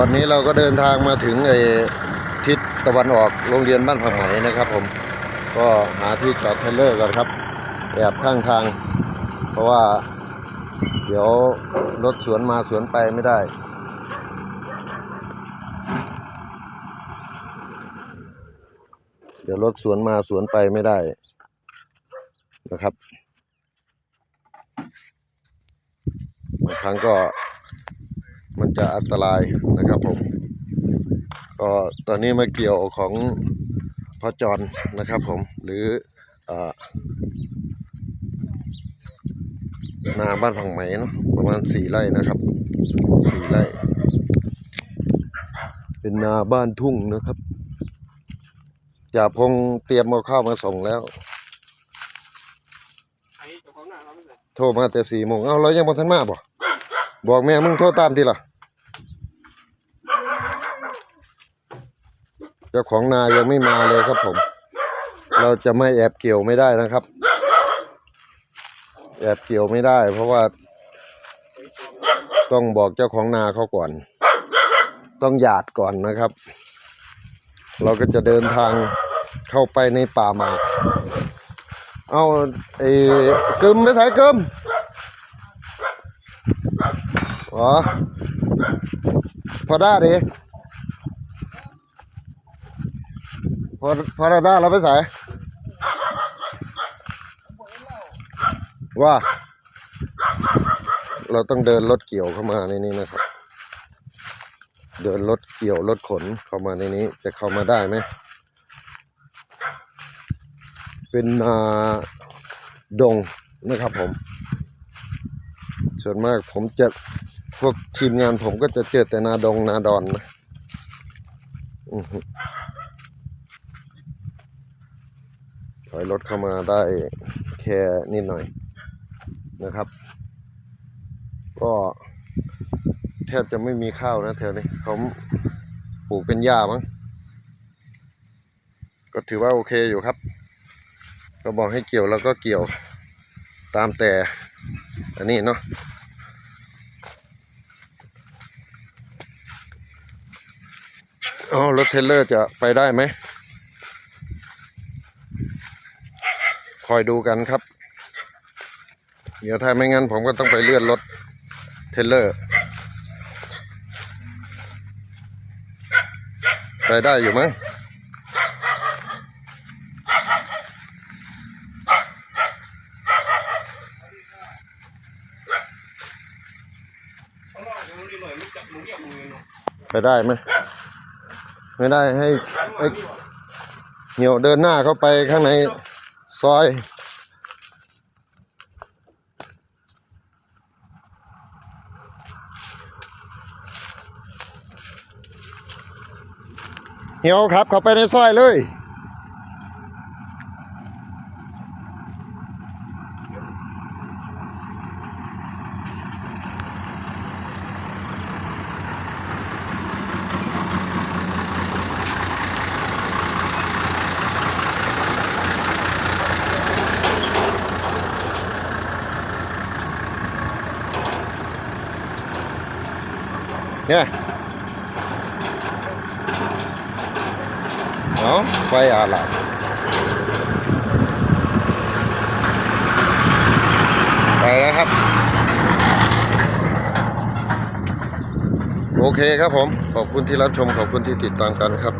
ตอนนี้เราก็เดินทางมาถึงไอ้ทิศตะวันออกโรงเรียนบ้านผักไหมนะครับ ผมก็หาที่จอดเทลเลอร์ก่อนครับแอบข้างทาง เพราะว่า เดี๋ยวรถสวนมาสวนไปไม่ได้ เดี๋ยวรถสวนมาสวนไปไม่ได้นะครับบางครั้งก็ันจะอันตรายนะครับผม ก็ตอนนี้มาเกี่ยวของพ่อจรนะครับผมหรืออนาบ้านผังไหมเนาะประมาณสี่ไร่นะครับสี่ไร่ เป็นนาบ้านทุ่งนะครับจ่าพงเตรียมเอาข้าวมาส่งแล้วโทรมาแต่สี่โมงเอ้าเรายังบ่ทันมาบ่บอกแม่มึงโทรตามทีละ เจ้าของนายังไม่มาเลยครับผม เราจะไม่แอบเกี่ยวไม่ได้นะครับ แอบเกี่ยวไม่ได้ เพราะว่า ต้องบอกเจ้าของนาเขาก่อน ต้องหยาดก่อนนะครับ เราก็จะเดินทางเข้าไปในป่าหมากเอาไอ้กึมไปถ่ายกึมอ๋อพอได้ดิ พอพอได้เราไปใส่ว่า เราต้องเดินรถเกี่ยวเข้ามาในนี้นะครับ เดินรถเกี่ยวรถขนเข้ามาในนี้ จะเข้ามาได้ไหมเป็นนาดงนะครับผม ส่วนมากผมจะพวกทีมงานผมก็จะเจอแต่นาดงนาดอนนะ อื้อหือถอยรถเข้ามาได้แค่นิดหน่อยนะครับ ก็แทบจะไม่มีข้าวนะแถวนี้เขาปลูกเป็นหญ้ามั้งก็ถือว่าโอเคอยู่ครับ ก็บอกให้เกี่ยวแล้วก็เกี่ยวตามแต่อันนี้เนาะอ๋อรถเทรลเลอร์จะไปได้ไหม คอยดูกันครับ เดี๋ยวถ้าไม่งั้นผมก็ต้องไปเลื่อนรถเทเลอร์ ไปได้อยู่มั้งเขาบอกมึงดีหมไปได้ไหมไม่ได้ให้ไอ้เหนียวเดินหน้าเข้าไปข้างใน ซอย เหี่ยวครับเข้าไปในซอยเลย เนี่ยเอาไฟอะไรไปแล้วครับ โอเคครับผม ขอบคุณที่รับชม ขอบคุณที่ติดตามกันครับ